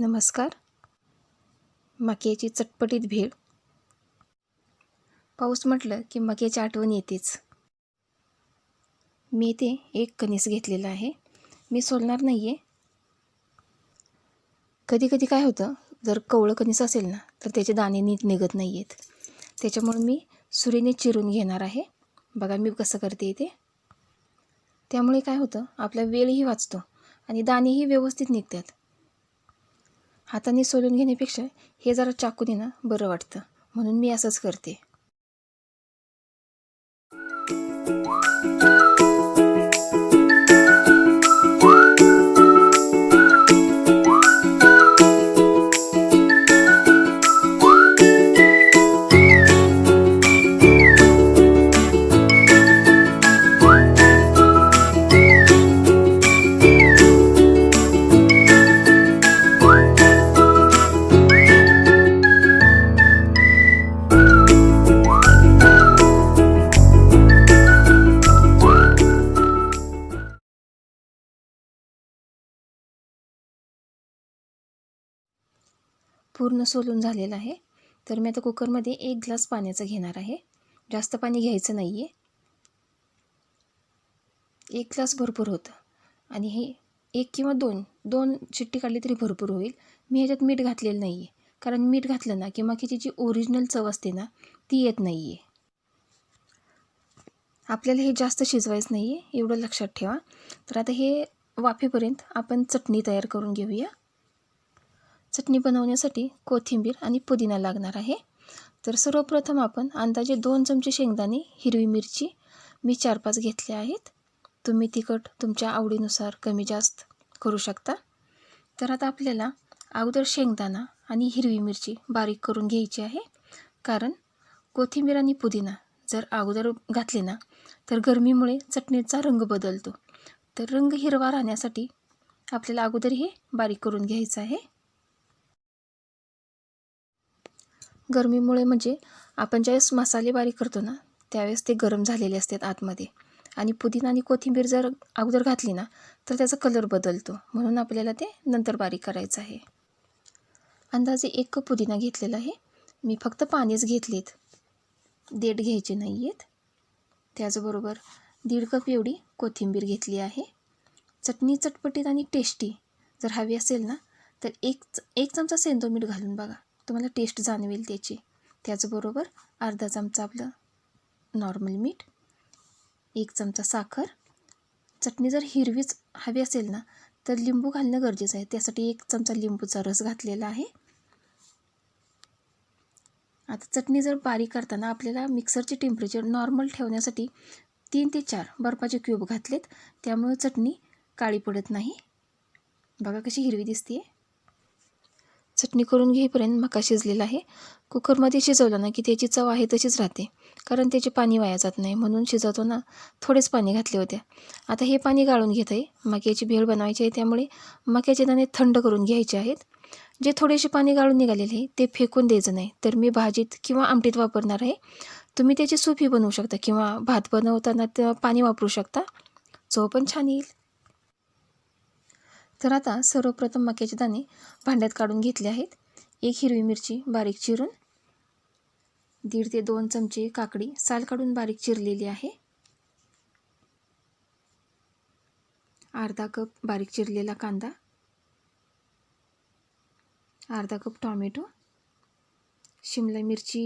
नमस्कार. मक्याची चटपटीत भेळ. पाऊस म्हटलं की मक्याची आठवण येतेच. मी इथे एक कणीस घेतलेला आहे. मी सोलणार नाही आहे कधी कधी काय होतं जर कवळं कणीस असेल ना तर त्याचे दाणे नीट निघत नाही आहेत त्याच्यामुळे मी सुरीने चिरून घेणार आहे. बघा मी कसं करते इथे. त्यामुळे काय होतं आपला वेळही वाचतो आणि दाणेही व्यवस्थित निघतात. हाताने सोलून घेण्यापेक्षा हे जरा चाकूने ना बरं वाटतं. म्हणून मी असंच करते. पूर्ण सोलून झालेलं आहे. तर मी आता कुकरमध्ये एक ग्लास पाण्याचं घेणार आहे. जास्त पाणी घ्यायचं नाही आहे एक ग्लास भरपूर होतं. आणि हे एक किंवा दोन दोन चिट्टी काढली तरी भरपूर होईल. मी ह्याच्यात मीठ घातलेलं नाही आहे कारण मीठ घातलं ना की मकीची जी ओरिजिनल चव असते ना ती येत नाही आहे आपल्याला हे जास्त शिजवायचं नाही आहे एवढं लक्षात ठेवा. तर आता हे वाफेपर्यंत आपण चटणी तयार करून घेऊया. चटणी बनवण्यासाठी कोथिंबीर आणि पुदिना लागणार आहे. तर सर्वप्रथम आपण अंदाजे दोन चमचे शेंगदाणे हिरवी मिरची मी चार पाच घेतले आहेत. तुम्ही तिखट तुमच्या आवडीनुसार कमी जास्त करू शकता. तर आता आपल्याला अगोदर शेंगदाणा आणि हिरवी मिरची बारीक करून घ्यायची आहे. कारण कोथिंबीर आणि पुदिना जर अगोदर घातले ना तर गरमीमुळे चटणीचा रंग बदलतो. तर रंग हिरवा राहण्यासाठी आपल्याला अगोदर हे बारीक करून घ्यायचं आहे. गरमीमुळे म्हणजे आपण ज्यावेळेस मसाले बारीक करतो ना त्यावेळेस ते गरम झालेले असतात आतमध्ये. आणि पुदिना आणि कोथिंबीर जर अगोदर घातली ना तर त्याचा कलर बदलतो. म्हणून आपल्याला ते नंतर बारीक करायचं आहे. अंदाजे एक कप पुदिना घेतलेला आहे. मी फक्त पाणीच घेतलेत. देठ घ्यायचे नाही आहेत त्याचबरोबर दीड कप एवढी कोथिंबीर घेतली आहे. चटणी चटपटीत आणि टेस्टी जर हवी असेल ना तर एक एक चमचा सेंदो मीठ घालून बघा. तुम्हाला टेस्ट जाणवेल त्याची. त्याचबरोबर अर्धा चमचा आपलं नॉर्मल मीठ एक चमचा साखर. चटणी जर हिरवीच हवी असेल ना तर लिंबू घालणं गरजेचं आहे. त्यासाठी एक चमचा लिंबूचा रस घातलेला आहे. आता चटणी जर बारीक करताना आपल्याला मिक्सरचे टेम्परेचर नॉर्मल ठेवण्यासाठी तीन ते चार बर्फाचे क्यूब घातलेत. त्यामुळे चटणी काळी पडत नाही. बघा कशी हिरवी दिसते चटणी करून घेईपर्यंत मका शिजलेला आहे. कुकरमध्ये शिजवलं ना की त्याची चव आहे तशीच राहते. कारण त्याचे पाणी वाया जात नाही म्हणून शिजवताना थोडेच पाणी घातले होते. आता हे पाणी गाळून घेत आहे. मक्याची भेळ बनवायची आहे त्यामुळे मक्याचे दाणे थंड करून घ्यायचे आहेत. जे थोडेसे पाणी गाळून निघालेले आहे ते फेकून द्यायचं नाही. तर मी भाजीत किंवा आमटीत वापरणार आहे. तुम्ही त्याची सूपही बनवू शकता किंवा भात बनवताना पाणी वापरू शकता. चव पण छान येईल. तर आता सर्वप्रथम मक्याचे दाणे भांड्यात काढून घेतले आहेत. एक हिरवी मिरची बारीक चिरून दीड ते दोन चमचे काकडी साल काढून बारीक चिरलेली आहे. अर्धा कप बारीक चिरलेला कांदा अर्धा कप टॉमॅटो शिमला मिरची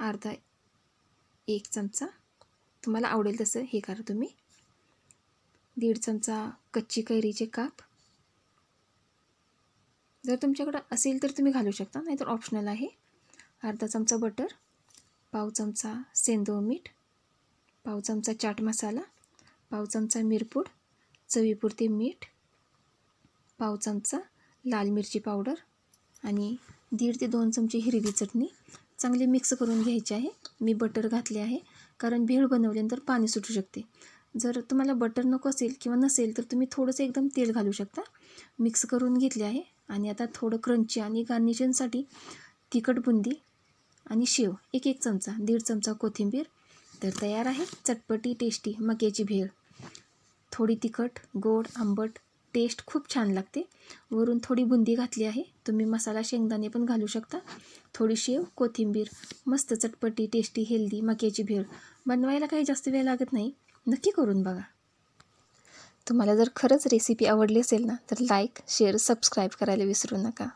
अर्धा एक चमचा. तुम्हाला आवडेल तसं हे करा तुम्ही. दीड चमचा कच्ची कैरीचे काप. जर तुमच्याकडं असेल तर तुम्ही घालू शकता नाहीतर ऑप्शनल आहे. अर्धा चमचा बटर पाव चमचा सेंदो मीठ पाव चमचा चाट मसाला पाव चमचा मिरपूड चवीपुरते मीठ पाव चमचा लाल मिरची पावडर आणि दीड ते दोन चमचे हिरवी चटणी चांगली मिक्स करून घ्यायची आहे. मी बटर घातले आहे कारण भेळ बनवल्यानंतर पाणी सुटू शकते. जर तुम्हाला बटर नको असेल किंवा नसेल तर तुम्ही थोडंसं एकदम तेल घालू शकता. मिक्स करून घेतले आहे. आणि आता थोडं क्रंची आणि गार्निशनसाठी तिखट बुंदी आणि शेव एक एक चमचा दीड चमचा कोथिंबीर. तर तयार आहे. चटपटी टेस्टी मक्याची भेळ. थोडी तिखट गोड आंबट टेस्ट खूप छान लागते. वरून थोडी बुंदी घातली आहे. तुम्ही मसाला शेंगदाणे पण घालू शकता. थोडी शेव कोथिंबीर मस्त चटपटी टेस्टी हेल्दी मक्याची भेळ. बनवायला काही जास्त वेळ लागत नाही. नक्की करून बघा. तुम्हाला जर खरंच रेसिपी आवडली असेल ना तर लाईक शेअर सबस्क्राईब करायला विसरू नका.